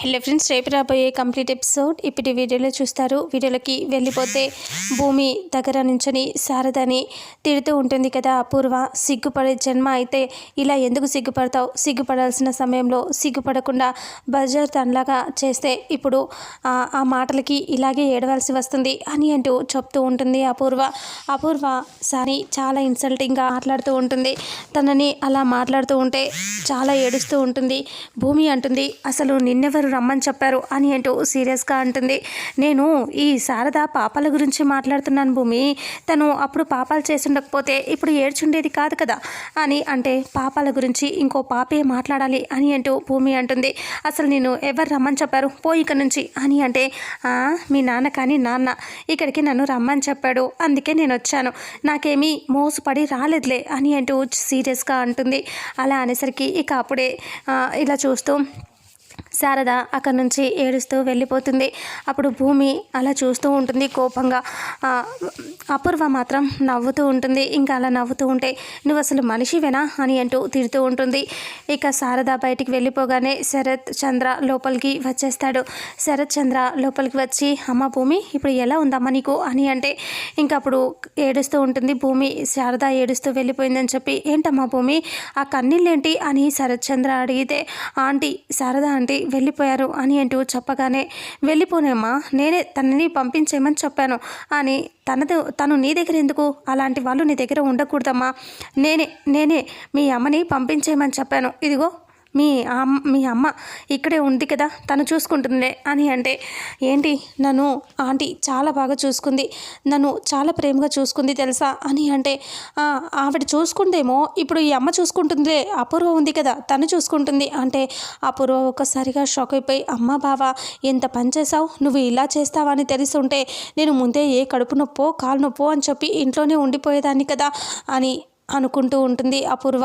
Hello friends రేపు రాబోయే complete episode ఇప్పుడు వీడియోలో చూస్తారు. వీడియోలోకి వెళ్ళిపోతే భూమి దగ్గర నుంచొని శారదని తిడుతూ ఉంటుంది కదా అపూర్వ. సిగ్గుపడే జన్మ అయితే ఇలా ఎందుకు సిగ్గుపడతావు? సిగ్గుపడాల్సిన సమయంలో సిగ్గుపడకుండా బజార్ తనలాగా చేస్తే ఇప్పుడు ఆ ఆ మాటలకి ఇలాగే ఏడవలసి వస్తుంది అని అంటూ చెప్తూ ఉంటుంది అపూర్వ. అపూర్వ సారి చాలా ఇన్సల్టింగ్గా మాట్లాడుతూ ఉంటుంది. తనని అలా మాట్లాడుతూ ఉంటే చాలా ఏడుస్తూ ఉంటుంది. భూమి అంటుంది అసలు నిన్నెవరు రమ్మని చెప్పారు అని అంటూ సీరియస్గా అంటుంది. నేను ఈ శారద పాపాల గురించి మాట్లాడుతున్నాను భూమి. తను అప్పుడు పాపాలు చేసుండకపోతే ఇప్పుడు ఏడ్చుండేది కాదు కదా అని అంటే పాపాల గురించి ఇంకో పాపే మాట్లాడాలి అని అంటూ భూమి అంటుంది. అసలు నేను ఎవరు రమ్మని చెప్పారు? పోయి ఇక నుంచి అని అంటే మీ నాన్న కానీ నాన్న ఇక్కడికి నన్ను రమ్మని చెప్పాడు. అందుకే నేను వచ్చాను. నాకేమీ మోసపడి రాలేదులే అని అంటూ సీరియస్గా అంటుంది. అలా అనేసరికి ఇక అప్పుడే ఇలా చూస్తూ శారద అక్కడి నుంచి ఏడుస్తూ వెళ్ళిపోతుంది. అప్పుడు భూమి అలా చూస్తూ ఉంటుంది కోపంగా. అపూర్వ మాత్రం నవ్వుతూ ఉంటుంది. ఇంకా అలా నవ్వుతూ ఉంటే నువ్వు అసలు మనిషివేనా? అని అంటూ తిడుతూ ఉంటుంది. ఇక శారద బయటికి వెళ్ళిపోగానే శరత్ చంద్ర లోపలికి వచ్చేస్తాడు. శరత్ చంద్ర లోపలికి వచ్చి అమ్మ భూమి ఇప్పుడు ఎలా ఉందమ్మా నీకు? అని అంటే ఇంకా అప్పుడు ఏడుస్తూ ఉంటుంది. భూమి శారద ఏడుస్తూ వెళ్ళిపోయిందని చెప్పి ఏంటమ్మా భూమి ఆ కన్నీళ్ళేంటి? అని శరత్ చంద్ర అడిగితే ఆంటీ శారద ఆంటీ వెళ్ళిపోయారు అని అంటూ చెప్పగానే వెళ్ళిపోనేమ్మా నేనే తనని పంపించేయమని చెప్పాను. అని తనది తను నీ దగ్గర ఎందుకు? అలాంటి వాళ్ళు నీ దగ్గర ఉండకూడదమ్మా. నేనే నేనే మీ అమ్మని పంపించేయమని చెప్పాను. ఇదిగో మీ అమ్మ మీ అమ్మ ఇక్కడే ఉంది కదా తను చూసుకుంటుందిలే అని అంటే ఏంటి నన్ను ఆంటీ చాలా బాగా చూసుకుంది నన్ను చాలా ప్రేమగా చూసుకుంది తెలుసా? అని అంటే ఆవిడ చూసుకుందేమో ఇప్పుడు ఈ అమ్మ చూసుకుంటుందిలే అపూర్వ ఉంది కదా తను చూసుకుంటుంది. అంటే అపూర్వ ఒక్కసారిగా షాక్ అయిపోయి అమ్మ బావ ఎంత పని చేసావు నువ్వు ఇలా చేస్తావా? అని తెలిసి ఉంటే నేను ముందే ఏ కడుపు నొప్పో కాలు నొప్పో అని చెప్పి ఇంట్లోనే ఉండిపోయేదాన్ని కదా అని అనుకుంటూ ఉంటుంది అపూర్వ.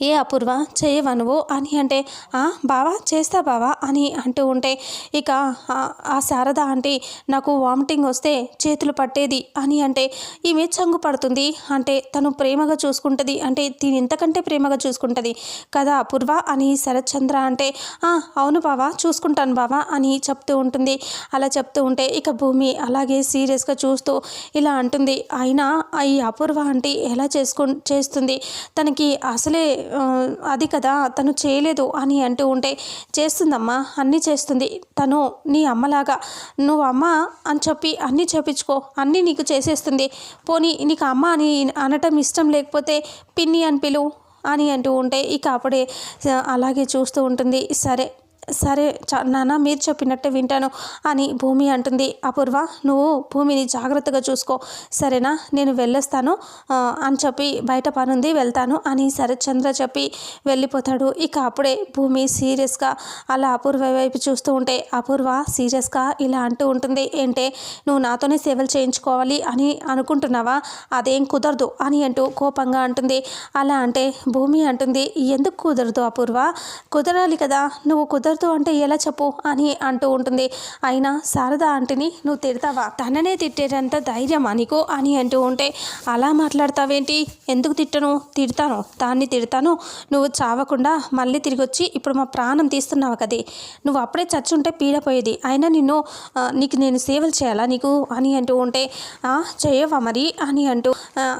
ఏ అపూర్వ చేయవా నువ్వు అని అంటే "ఆ, బావా చేస్తా బావా అని అంటూ ఉంటే ఇక ఆ- ఆ శారద ఆంటీ నాకు వామిటింగ్ వస్తే చేతులు పట్టేది అని అంటే ఈమె చంగు పడుతుంది అంటే తను ప్రేమగా చూసుకుంటుంది అంటే దీని ఇంతకంటే ప్రేమగా చూసుకుంటుంది కదా అపూర్వ అని శరత్చంద్ర అంటే అవును బావా చూసుకుంటాను బావా అని చెప్తూ ఉంటుంది. అలా చెప్తూ ఉంటే ఇక భూమి అలాగే సీరియస్గా చూస్తూ ఇలా అంటుంది. అయినా ఈ అపూర్వ ఆంటీ ఎలా చేసుకు చేస్తుంది? తనకి అసలే అది కదా తను చేయలేదు అని అంటూ ఉంటే చేస్తుందమ్మా అన్నీ చేస్తుంది. తను నీ అమ్మలాగా నువ్వు అమ్మ అని చెప్పి అన్నీ చేపించుకో అన్నీ నీకు చేసేస్తుంది. పోనీ నీకు అమ్మ అని అనటం ఇష్టం లేకపోతే పిన్ని అని పిలువు అని అంటూ ఉంటే ఇక అప్పుడే అలాగే చూస్తూ ఉంటుంది. సరే సరే చ నాన్న మీరు చెప్పినట్టే వింటాను అని భూమి అంటుంది. అపూర్వ నువ్వు భూమిని జాగ్రత్తగా చూసుకో. సరేనా నేను వెళ్ళొస్తాను అని చెప్పి బయట పనుంది వెళ్తాను అని శరత్చంద్ర చెప్పి వెళ్ళిపోతాడు. ఇక అప్పుడే భూమి సీరియస్గా అలా అపూర్వ వైపు చూస్తూ ఉంటే అపూర్వ సీరియస్గా ఇలా అంటూ ఉంటుంది. ఏంటే నువ్వు నాతోనే సేవలు చేయించుకోవాలి అని అనుకుంటున్నావా? అదేం కుదరదు అని అంటూ కోపంగా అంటుంది. అలా అంటే భూమి అంటుంది. ఎందుకు కుదరదు అపూర్వ? కుదరాలి కదా. నువ్వు కుదరదు అంటే ఎలా చెప్పు అని అంటూ ఉంటుంది. అయినా శారద ఆంటీని నువ్వు తిడతావా? తననే తిట్టేటంత ధైర్యమా నీకు? అని అంటూ ఉంటే అలా మాట్లాడతావేంటి? ఎందుకు తిట్టను? తిడతాను. దాన్ని తిడతాను. నువ్వు చావకుండా మళ్ళీ తిరిగి వచ్చి ఇప్పుడు మా ప్రాణం తీస్తున్నావు కదే. నువ్వు అప్పుడే చచ్చుంటే పీడపోయేది అయినా నిన్ను నీకు నేను సేవలు చేయాలా నీకు? అని అంటూ ఉంటే "ఆ, చేయవా మరి? అని అంటూ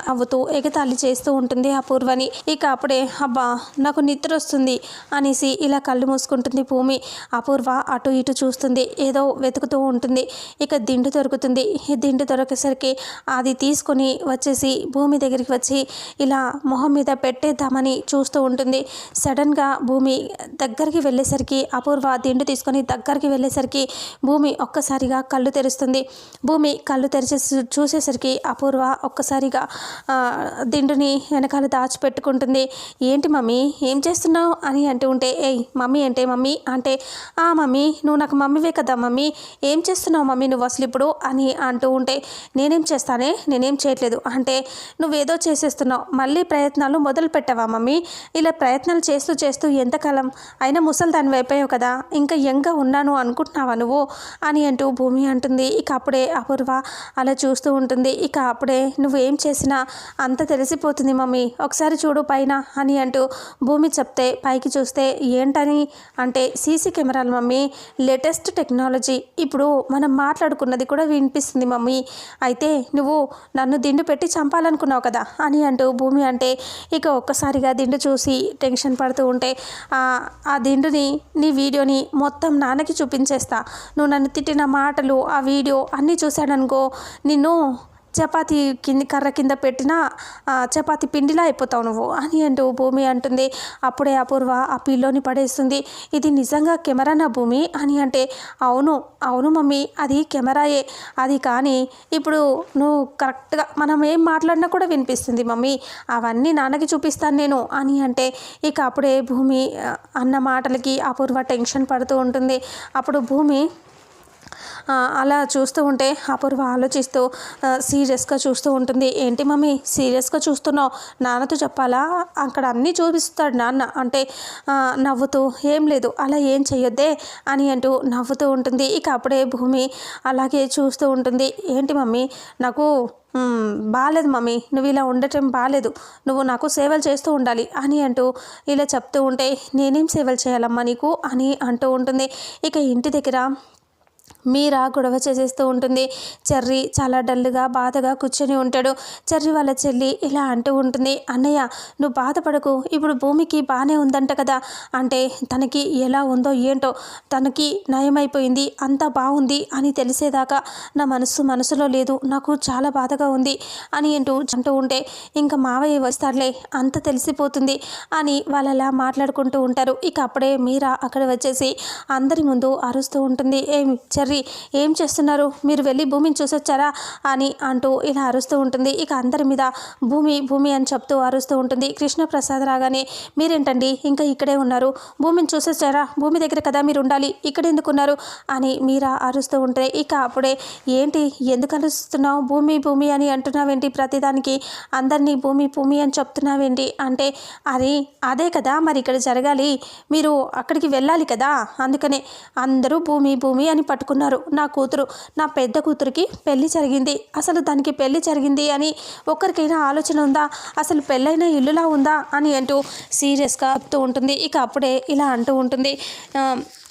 అవ్వుతూ ఎగతాళి చేస్తూ ఉంటుంది అపూర్వని ఇక అప్పుడే అబ్బా నాకు నిద్ర వస్తుంది అనేసి ఇలా కళ్ళు మూసుకుంటుంది భూమి భూమి అపూర్వ అటు ఇటు చూస్తుంది. ఏదో వెతుకుతూ ఉంటుంది. ఇక దిండు దొరుకుతుంది. ఈ దిండు దొరికేసరికి అది తీసుకొని వచ్చేసి భూమి దగ్గరికి వచ్చి ఇలా మొహం మీద పెట్టేద్దామని చూస్తూ ఉంటుంది. సడన్గా భూమి దగ్గరికి వెళ్ళేసరికి అపూర్వ దిండు తీసుకొని దగ్గరికి వెళ్ళేసరికి భూమి ఒక్కసారిగా కళ్ళు తెరుస్తుంది. భూమి కళ్ళు తెరిచే చూసేసరికి అపూర్వ ఒక్కసారిగా దిండుని వెనకాల దాచిపెట్టుకుంటుంది. ఏంటి మమ్మీ? ఏం చేస్తున్నావు? అని అంటూ ఉంటే ఏయ్ మమ్మీ అంటే మమ్మీ అంటే ఆ మమ్మీ నువ్వు నాకు మమ్మీవే కదా మమ్మీ. ఏం చేస్తున్నావు మమ్మీ నువ్వు అసలు ఇప్పుడు? అని అంటూ ఉంటే నేనేం చేస్తానే? నేనేం చేయట్లేదు. అంటే నువ్వేదో చేసేస్తున్నావు. మళ్ళీ ప్రయత్నాలు మొదలు పెట్టావా మమ్మీ? ఇలా ప్రయత్నాలు చేస్తూ చేస్తూ ఎంతకాలం? అయినా ముసలి దాని అయిపోయావు కదా. ఇంకా యంగ్గా ఉన్నాను అనుకుంటున్నావా నువ్వు? అని అంటూ భూమి అంటుంది. ఇక అప్పుడే అపూర్వ అలా చూస్తూ ఉంటుంది. ఇక అప్పుడే నువ్వేం చేసినా అంత తెలిసిపోతుంది మమ్మీ. ఒకసారి చూడు పైన అని అంటూ భూమి చెప్తే పైకి చూస్తే ఏంటని? అంటే సీసీ కెమెరాలు మమ్మీ. Latest technology. ఇప్పుడు మనం మాట్లాడుకున్నది కూడా వినిపిస్తుంది మమ్మీ. అయితే నువ్వు నన్ను దిండు పెట్టి చంపాలనుకున్నావు కదా? అని అంటూ భూమి అంటే ఇక ఒక్కసారిగా దిండు చూసి టెన్షన్ పడుతూ ఉంటే ఆ దిండుని నీ వీడియోని మొత్తం నాన్నకి చూపించేస్తా. నువ్వు నన్ను తిట్టిన మాటలు ఆ వీడియో అన్నీ చూశాడనుకో నిన్ను చపాతి కింద కర్ర కింద పెట్టిన చపాతి పిండిలా అయిపోతావు నువ్వు. అని అంటూ భూమి అంటుంది. అప్పుడే అపూర్వ ఆ పిల్లోని పడేస్తుంది. ఇది నిజంగా కెమెరా నా భూమి? అని అంటే అవును అవును మమ్మీ అది కెమెరాయే. అది కానీ ఇప్పుడు నువ్వు కరెక్ట్గా మనం ఏం మాట్లాడినా కూడా వినిపిస్తుంది మమ్మీ. అవన్నీ నాన్నకి చూపిస్తాను నేను. అని అంటే ఇక అప్పుడే భూమి అన్న మాటలకి అపూర్వ టెన్షన్ పడుతూ ఉంటుంది. అప్పుడు భూమి అలా చూస్తూ ఉంటే అపూర్వ ఆలోచిస్తూ సీరియస్గా చూస్తూ ఉంటుంది. ఏంటి మమ్మీ సీరియస్గా చూస్తున్నావు? నాన్నతో చెప్పాలా? అక్కడ అన్నీ చూపిస్తాడు నాన్న. అంటే నవ్వుతూ ఏం లేదు అలా ఏం చేయొద్దే అని అంటూ నవ్వుతూ ఉంటుంది. ఇక అప్పుడే భూమి అలాగే చూస్తూ ఉంటుంది. ఏంటి మమ్మీ నాకు బాగాలేదు మమ్మీ. నువ్వు ఇలా ఉండటం బాగాలేదు నువ్వు నాకు సేవలు చేస్తూ ఉండాలి అని అంటూ ఇలా చెప్తూ ఉంటే నేనేం సేవలు చేయాలమ్మా నీకు? అని అంటూ ఉంటుంది. ఇక ఇంటి దగ్గర మీరా గొడవ చేసేస్తూ ఉంటుంది. చర్రి చాలా డల్గా బాధగా కూర్చొని ఉంటాడు. చర్రి వాళ్ళ చెల్లి ఇలా అంటూ ఉంటుంది. అన్నయ్య నువ్వు బాధపడకు. ఇప్పుడు భూమికి బాగానే ఉందంట కదా. అంటే తనకి ఎలా ఉందో ఏంటో తనకి నయమైపోయింది. అంతా బాగుంది అని తెలిసేదాకా నా మనసు మనసులో లేదు. నాకు చాలా బాధగా ఉంది అని అంటూ అంటూ ఉంటే ఇంకా మావయ్య వస్తాడులే. అంత తెలిసిపోతుంది అని వాళ్ళు మాట్లాడుకుంటూ ఉంటారు. ఇక అప్పుడే మీరా అక్కడ వచ్చేసి అందరి ముందు అరుస్తూ ఉంటుంది. ఏం చర్రి చెప్పి ఏం చేస్తున్నారు? మీరు వెళ్ళి భూమిని చూసొచ్చారా? అని అంటూ ఇలా అరుస్తూ ఉంటుంది. ఇక అందరి మీద భూమి భూమి అని చెప్తూ అరుస్తూ ఉంటుంది. కృష్ణప్రసాద్ రాగానే మీరేంటండి? ఇంకా ఇక్కడే ఉన్నారు. భూమిని చూసొచ్చారా? భూమి దగ్గర కదా మీరు ఉండాలి. ఇక్కడ ఎందుకున్నారు అని మీరా అరుస్తూ ఉంటే ఇక అప్పుడే ఏంటి? ఎందుకు అరుస్తున్నావు? భూమి భూమి అని అంటున్నావేంటి? ప్రతిదానికి అందరినీ భూమి భూమి అని చెప్తున్నావేంటి? అంటే అది అదే కదా మరి ఇక్కడ జరగాలి. మీరు అక్కడికి వెళ్ళాలి కదా. అందుకనే అందరూ భూమి భూమి అని పట్టుకున్నారు. ఉన్నారు. నా కూతురు నా పెద్ద కూతురికి పెళ్ళి జరిగింది. అసలు దానికి పెళ్ళి జరిగింది అని ఒక్కరికైనా ఆలోచన ఉందా? అసలు పెళ్ళైన ఇల్లులా ఉందా? అని అంటూ సీరియస్గా చెప్తూ ఉంటుంది. ఇక అప్పుడే ఇలా అంటూ ఉంటుంది.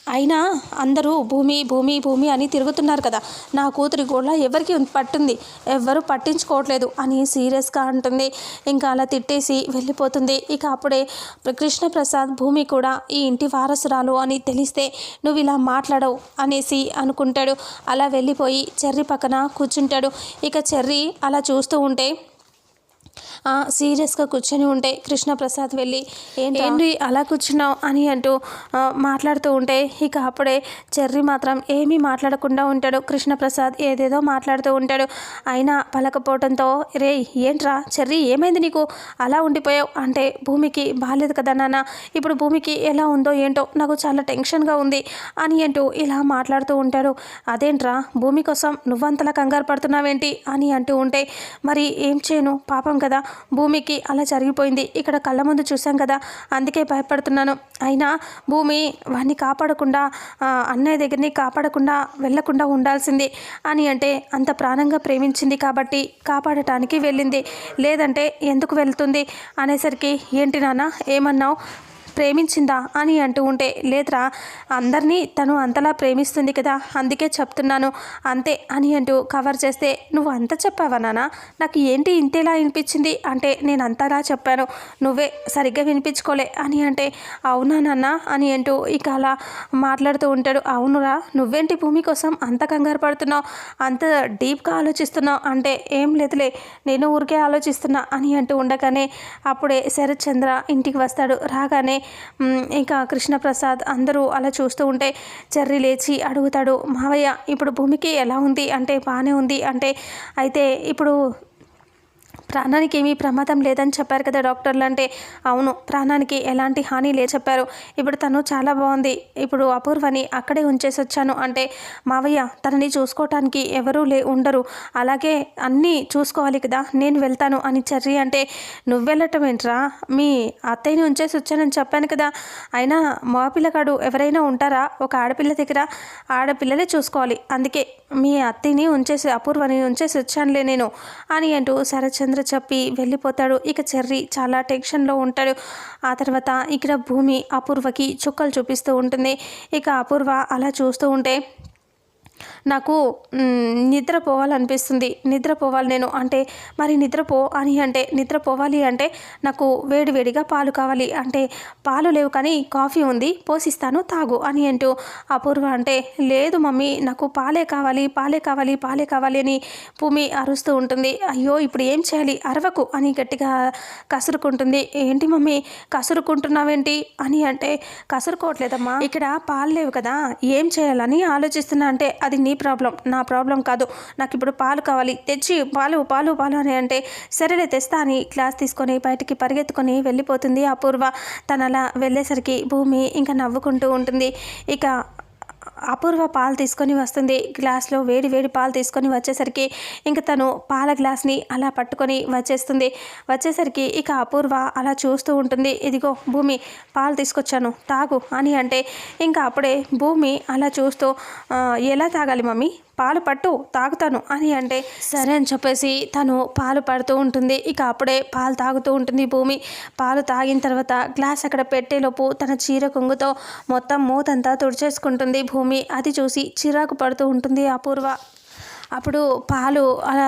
అయినా అందరూ భూమి భూమి భూమి అని తిరుగుతున్నారు కదా. నా కూతురి కూడా ఎవరికి పట్టింది? ఎవ్వరు పట్టించుకోవట్లేదు అని సీరియస్గా అంటుంది. ఇంకా అలా తిట్టేసి వెళ్ళిపోతుంది. ఇక అప్పుడే కృష్ణప్రసాద్ భూమి కూడా ఈ ఇంటి వారసురాలు అని తెలిస్తే నువ్వు ఇలా మాట్లాడవు అనేసి అనుకుంటాడు. అలా వెళ్ళిపోయి చెర్రి పక్కన కూర్చుంటాడు. ఇక చెర్రి అలా చూస్తూ ఉంటే సీరియస్గా కూర్చొని ఉంటే కృష్ణప్రసాద్ వెళ్ళి ఏంటి అలా కూర్చున్నావు? అని అంటూ మాట్లాడుతూ ఉంటే ఇక అప్పుడే చెర్రి మాత్రం ఏమీ మాట్లాడకుండా ఉంటాడు. కృష్ణప్రసాద్ ఏదేదో మాట్లాడుతూ ఉంటాడు. అయినా పలకపోవడంతో రే ఏంట్రా? చెర్రి ఏమైంది నీకు? అలా ఉండిపోయావు? అంటే భూమికి బాగాలేదు కదా నాన్న? ఇప్పుడు భూమికి ఎలా ఉందో ఏంటో నాకు చాలా టెన్షన్గా ఉంది అని అంటూ ఇలా మాట్లాడుతూ ఉంటాడు. అదేంట్రా? భూమి కోసం నువ్వంతలా కంగారు పడుతున్నావేంటి? అని అంటూ ఉంటే మరి ఏం చేయను? పాపం కదా భూమికి అలా జరిగిపోయింది. ఇక్కడ కళ్ళ ముందు చూసాం కదా అందుకే భయపడుతున్నాను. అయినా భూమి వాడిని కాపాడకుండా అన్నయ్య దగ్గరిని కాపాడకుండా వెళ్ళకుండా ఉండాల్సింది అని అంటే అంత ప్రాణంగా ప్రేమించింది కాబట్టి కాపాడటానికి వెళ్ళింది. లేదంటే ఎందుకు వెళ్తుంది అనేసరికి ఏంటి నాన్న ఏమన్నావు? ప్రేమించిందా అని అంటూ ఉంటే లేదురా అందరినీ తను అంతలా ప్రేమిస్తుంది కదా అందుకే చెప్తున్నాను అంతే అని అంటూ కవర్ చేస్తే నువ్వు అంత చెప్పావా నాన్న నాకు ఏంటి ఇంతేలా వినిపించింది? అంటే నేను అంతలా చెప్పాను నువ్వే సరిగ్గా వినిపించుకోలే అని అంటే అవునా నాన్న? అని అంటూ ఇక అలా మాట్లాడుతూ ఉంటాడు. అవునురా నువ్వేంటి భూమి కోసం అంత కంగారు పడుతున్నావు అంత డీప్గా ఆలోచిస్తున్నావు? అంటే ఏం లేదులే నేను ఊరికే ఆలోచిస్తున్నా అని అంటూ ఉండగానే అప్పుడే శరత్ చంద్ర ఇంటికి వస్తాడు. రాగానే ఇంకా కృష్ణప్రసాద్ అందరూ అలా చూస్తూ ఉంటే చెర్రి లేచి అడుగుతాడు మావయ్య ఇప్పుడు భూమికి ఎలా ఉంది? అంటే బాగానే ఉంది. అంటే అయితే ఇప్పుడు ప్రాణానికి ఏమీ ప్రమాదం లేదని చెప్పారు కదా డాక్టర్లు అంటే అవును ప్రాణానికి ఎలాంటి హాని లే చెప్పారు. ఇప్పుడు తను చాలా బాగుంది. ఇప్పుడు అపూర్వని అక్కడే ఉంచేసి వచ్చాను అంటే మావయ్య తనని చూసుకోవటానికి ఎవరూ లే ఉండరు. అలాగే అన్నీ చూసుకోవాలి కదా నేను వెళ్తాను అని చర్రి అంటే నువ్వు వెళ్ళటం ఏంట్రా మీ అత్తయ్యని ఉంచేసి వచ్చానని చెప్పాను కదా. అయినా మగపిల్లగాడు ఎవరైనా ఉంటారా? ఒక ఆడపిల్ల దగ్గర ఆడపిల్లలే చూసుకోవాలి. అందుకే మీ అత్తయ్యని ఉంచేసి అపూర్వని ఉంచేసి వచ్చానులే నేను అని అంటూ శరత్చంద్ర చంద్ర చెప్పి వెళ్ళిపోతాడు. ఇక చెర్రి చాలా టెన్షన్లో ఉంటాడు. ఆ తర్వాత ఇక్కడ భూమి అపూర్వకి చుక్కలు చూపిస్తూ ఉంటుంది. ఇక అపూర్వ అలా చూస్తూ ఉంటే నాకు నిద్రపోవాలనిపిస్తుంది. నిద్రపోవాలి నేను అంటే మరి నిద్రపో అని అంటే నిద్రపోవాలి అంటే నాకు వేడివేడిగా పాలు కావాలి. అంటే పాలు లేవు కానీ కాఫీ ఉంది పోసిస్తాను తాగు అని అంటూ అపూర్వ అంటే లేదు మమ్మీ నాకు పాలే కావాలి పాలే కావాలి పాలే కావాలి అని భూమి అరుస్తూ ఉంటుంది. అయ్యో ఇప్పుడు ఏం చేయాలి? అరవకు అని గట్టిగా కసురుకుంటుంది. ఏంటి మమ్మీ కసురుకుంటున్నావేంటి అని అంటే కసురుకోవట్లేదమ్మా. ఇక్కడ పాలు లేవు కదా ఏం చేయాలని ఆలోచిస్తున్నా అంటే అది నీ ప్రాబ్లం నా ప్రాబ్లం కాదు. నాకు ఇప్పుడు పాలు కావాలి. తెచ్చి పాలు పాలు పాలు అని అంటే సరేలే తెస్తా అని క్లాస్ తీసుకొని బయటికి పరిగెత్తుకొని వెళ్ళిపోతుంది అపూర్వ. తనలా అలా వెళ్ళేసరికి భూమి ఇంకా నవ్వుకుంటూ ఉంటుంది. ఇక అపూర్వ పాలు తీసుకొని వస్తుంది. గ్లాస్లో వేడి వేడి పాలు తీసుకొని వచ్చేసరికి ఇంక తను పాల గ్లాస్ని అలా పట్టుకొని వచ్చేస్తుంది. వచ్చేసరికి ఇక అపూర్వ అలా చూస్తూ ఉంటుంది. ఇదిగో భూమి పాలు తీసుకొచ్చాను తాగు అని అంటే ఇంకా అప్పుడే భూమి అలా చూస్తూ ఎలా తాగాలి మమ్మీ? పాలు పట్టు తాగుతాను అని అంటే సరే అని చెప్పేసి తను పాలు పడుతూ ఉంటుంది. ఇక అప్పుడే పాలు తాగుతూ ఉంటుంది భూమి. పాలు తాగిన తర్వాత గ్లాస్ అక్కడ పెట్టేలోపు తన చీర కొంగుతో మొత్తం మూతంతా తుడిచేసుకుంటుంది భూమి. అది చూసి చిరాకు పడుతూ ఉంటుంది అపూర్వ. అప్పుడు పాలు అలా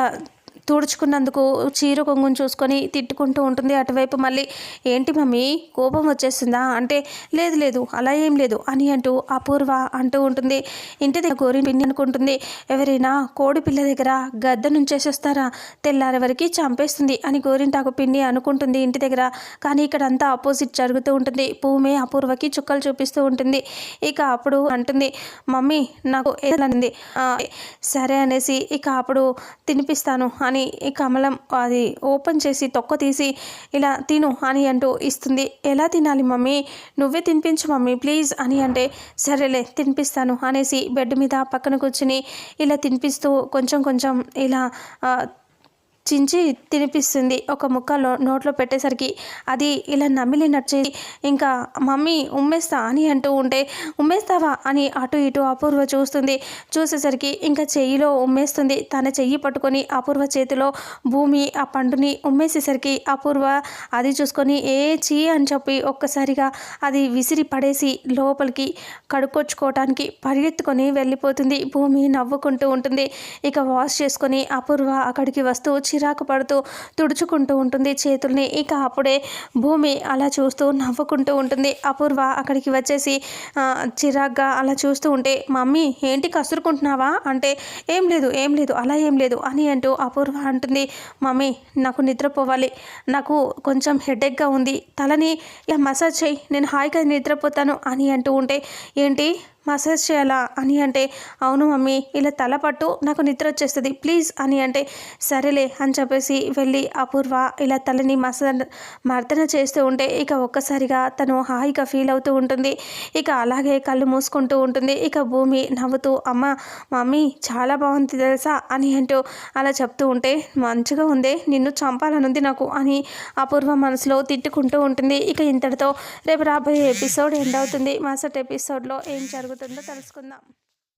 తుడుచుకున్నందుకు చీర కొంగుని చూసుకొని తిట్టుకుంటూ ఉంటుంది. అటువైపు మళ్ళీ ఏంటి మమ్మీ కోపం వచ్చేస్తుందా? అంటే లేదు లేదు అలా ఏం లేదు అని అంటూ అపూర్వ అంటూ ఉంటుంది. ఇంటి దగ్గర గోరి పిన్ని అనుకుంటుంది ఎవరైనా కోడి పిల్ల దగ్గర గద్ద నుంచేసేస్తారా? తెల్లారి వరకు చంపేస్తుంది అని గోరింటాకు పిన్ని అనుకుంటుంది ఇంటి దగ్గర. కానీ ఇక్కడ అంతా ఆపోజిట్ జరుగుతూ ఉంటుంది. భూమి అపూర్వకి చుక్కలు చూపిస్తూ ఉంటుంది. ఇక అప్పుడు అంటుంది మమ్మీ నాకు ఏదనింది సరే అనేసి ఇక అప్పుడు తినిపిస్తాను అని ఈ కమలం అది ఓపెన్ చేసి తొక్క తీసి ఇలా తిను అని అంటూ ఇస్తుంది. ఎలా తినాలి మమ్మీ? నువ్వే తినిపించు మమ్మీ ప్లీజ్ అని అంటే సరేలే తినిపిస్తాను అనేసి బెడ్ మీద పక్కన కూర్చుని ఇలా తినిపిస్తూ కొంచెం కొంచెం ఇలా చించి తినిపిస్తుంది. ఒక ముక్క నోట్లో పెట్టేసరికి అది ఇలా నమిలి చేసి ఇంకా మమ్మీ ఉమ్మేస్తా అని అంటూ ఉంటే ఉమ్మేస్తావా? అని అటు ఇటు అపూర్వ చూస్తుంది. చూసేసరికి ఇంకా చెయ్యిలో ఉమ్మేస్తుంది. తన చెయ్యి పట్టుకొని అపూర్వ చేతిలో భూమి ఆ పండుని ఉమ్మేసేసరికి అపూర్వ అది చూసుకొని ఏ చీ అని చెప్పి ఒక్కసారిగా అది విసిరి పడేసి లోపలికి కడుక్కొచ్చుకోవటానికి పరిగెత్తుకొని వెళ్ళిపోతుంది. భూమి నవ్వుకుంటూ ఉంటుంది. ఇక వాష్ చేసుకొని అపూర్వ అక్కడికి వస్తూ చిరాకు పడుతూ తుడుచుకుంటూ ఉంటుంది చేతుల్ని. ఇక అప్పుడే భూమి అలా చూస్తూ నవ్వుకుంటూ ఉంటుంది. అపూర్వ అక్కడికి వచ్చేసి చిరాగ్గా అలా చూస్తూ ఉంటే మమ్మీ ఏంటి కసురుకుంటున్నావా? అంటే ఏం లేదు ఏం లేదు అలా ఏం లేదు అని అంటూ అపూర్వ అంటుంది. మమ్మీ నాకు నిద్రపోవాలి నాకు కొంచెం హెడేక్గా ఉంది. తలని ఇలా మసాజ్ చేయి నేను హాయిగా నిద్రపోతాను అని అంటూ ఉంటే ఏంటి? మసాజ్ చేయాలా అని అంటే అవును మమ్మీ ఇలా తల పట్టు నాకు నిద్ర వచ్చేస్తుంది ప్లీజ్ అని అంటే సరేలే అని చెప్పేసి వెళ్ళి అపూర్వ ఇలా తలని మసాజ్ మర్దన చేస్తూ ఉంటే ఇక ఒక్కసారిగా తను హాయిగా ఫీల్ అవుతూ ఉంటుంది. ఇక అలాగే కళ్ళు మూసుకుంటూ ఉంటుంది. ఇక భూమి నవ్వుతూ అమ్మ మమ్మీ చాలా బాగుంది తెలుసా అని అంటూ అలా చెప్తూ ఉంటే మంచిగా ఉంది నిన్ను చంపాలనుంది నాకు అని అపూర్వ మనసులో తిట్టుకుంటూ ఉంటుంది. ఇక ఇంతటితో రేపు రాబోయే ఎపిసోడ్ ఎండ్ అవుతుంది. మరుసటి ఎపిసోడ్లో ఏం జరుగుతుంది? జరుగుతుందో తెలుసుకుందాం.